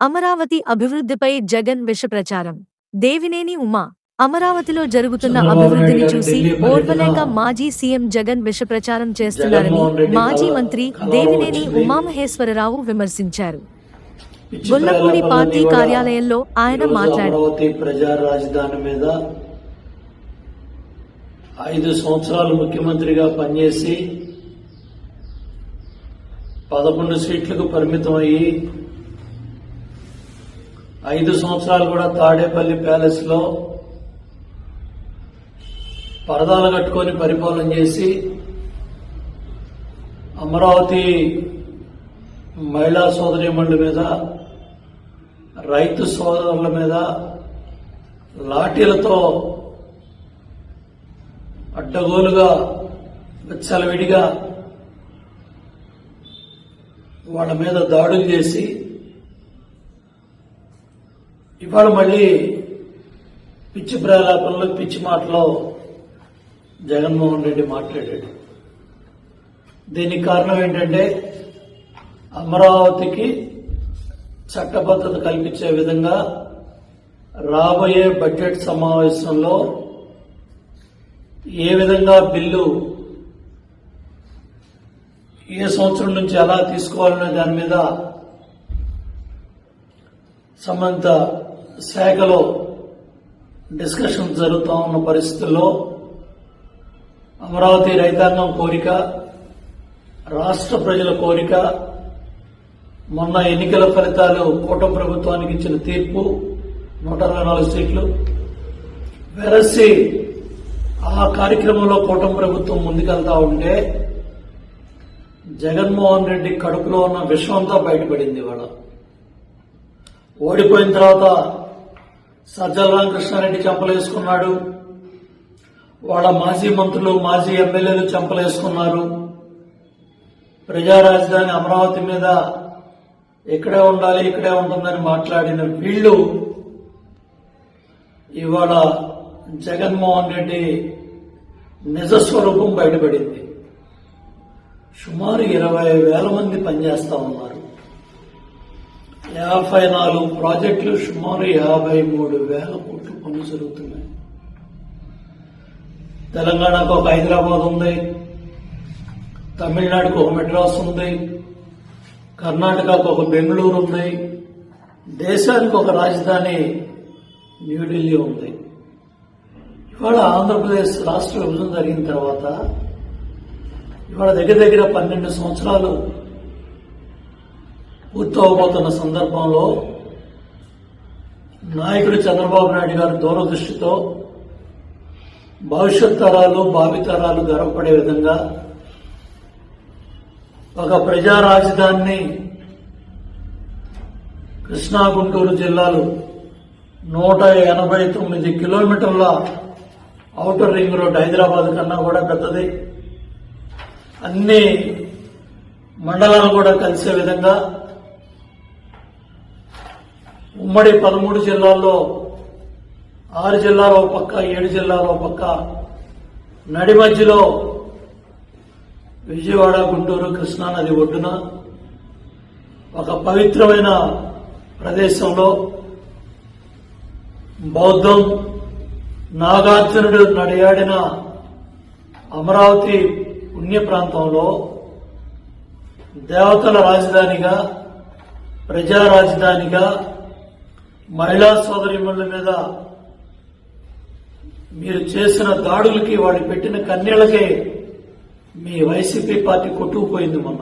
అమరావతి అభివృద్ధిపై జగన్ విషప్రచారం. దేవినేని ఉమా అమరావతిలో జరుగుతున్న అభివృద్ధిని చూసి ఓర్వలేక మాజీ సీఎం జగన్ విషప్రచారం చేస్తున్నారని మాజీ మంత్రి దేవినేని. ఉమామహేశ్వరరావు విమర్శించారు. గొల్లపూడి పార్టీ కార్యాలయంలో ఆయన మాట్లాడారు. అమరావతి ప్రజా రాజధాని మీద ఐదు సంవత్సరాలు ముఖ్యమంత్రిగా పనిచేసి పదకొండు సీట్లకు పరిమితం అయ్యి ఐదు సంవత్సరాలు కూడా తాడేపల్లి ప్యాలెస్లో పరదాలు కట్టుకొని పరిపాలన చేసి అమరావతి మహిళా సోదరిమణుల మీద రైతు సోదరుల మీద లాఠీలతో అడ్డగోలుగా విచ్చలవిడిగా వాళ్ళ మీద దాడులు చేసి ఇవాళ మళ్ళీ పిచ్చి ప్రలాపంలో పిచ్చి మాటలో జగన్మోహన్ రెడ్డి మాట్లాడాడు. దీనికి కారణం ఏంటంటే అమరావతికి చట్టబద్ధత కల్పించే విధంగా రాబోయే బడ్జెట్ సమావేశంలో ఏ విధంగా బిల్లు ఏ సంవత్సరం నుంచి ఎలా తీసుకోవాలనే దాని మీద సంబంధిత శాఖలో డిస్కషన్ జరుగుతూ ఉన్న పరిస్థితుల్లో అమరావతి రైతాంగం కోరిక రాష్ట్ర ప్రజల కోరిక మొన్న ఎన్నికల ఫలితాలు కూటమి ప్రభుత్వానికి ఇచ్చిన తీర్పు నూట అరవై నాలుగు సీట్లు. వెరసి ఆ కార్యక్రమంలో కూటమి ప్రభుత్వం ముందుకెళ్తా ఉంటే జగన్మోహన్ రెడ్డి కడుపులో ఉన్న విషం అంతా బయటపడింది ఇవాళ. ఓడిపోయిన తర్వాత సజ్జల రామకృష్ణారెడ్డి చెంపలేసుకున్నాడు. వాళ్ళ మాజీ మంత్రులు మాజీ ఎమ్మెల్యేలు చెంపలేసుకున్నారు. ప్రజా రాజధాని అమరావతి మీద ఇక్కడే ఉండాలి ఇక్కడే ఉంటుందని మాట్లాడిన వీళ్ళు ఇవాళ జగన్మోహన్ రెడ్డి నిజస్వరూపం బయటపడింది. సుమారు ఇరవై వేల మంది పనిచేస్తా ఉన్నారు. యాభై నాలుగు ప్రాజెక్టులు సుమారు యాభై మూడు వేల కోట్ల పనులు జరుగుతున్నాయి. తెలంగాణకు ఒక హైదరాబాద్ ఉంది. తమిళనాడుకు ఒక మెడ్రాస్ ఉంది. కర్ణాటకకు ఒక బెంగళూరు ఉంది. దేశానికి ఒక రాజధాని న్యూఢిల్లీ ఉంది. ఇవాళ ఆంధ్రప్రదేశ్ రాష్ట్ర విభజన జరిగిన తర్వాత ఇవాళ దగ్గర దగ్గర పన్నెండు సంవత్సరాలు పూర్తవబోతున్న సందర్భంలో నాయకుడు చంద్రబాబు నాయుడు గారు దూరదృష్టితో భవిష్యత్ తరాలు భావితరాలు గర్వపడే విధంగా ఒక ప్రజా రాజధానిని కృష్ణా గుంటూరు జిల్లాలు నూట ఎనభై తొమ్మిది కిలోమీటర్ల అవుటర్ రింగ్ రోడ్ హైదరాబాద్ కన్నా కూడా పెద్దది. అన్ని మండలాలు కూడా కలిసే విధంగా ఉమ్మడి పదమూడు జిల్లాల్లో ఆరు జిల్లాలో పక్క ఏడు జిల్లాలో పక్క. నడి మధ్యలో విజయవాడ గుంటూరు కృష్ణా నది ఒడ్డున ఒక పవిత్రమైన ప్రదేశంలో బౌద్ధం నాగార్జునుడు నడియాడిన అమరావతి పుణ్య ప్రాంతంలో దేవతల రాజధానిగా ప్రజా రాజధానిగా మహిళా సోదరిమణుల మీద మీరు చేసిన దాడులకి వాళ్ళు పెట్టిన కన్నీళ్ళకే మీ వైసీపీ పార్టీ కొట్టుకుపోయింది మొన్న.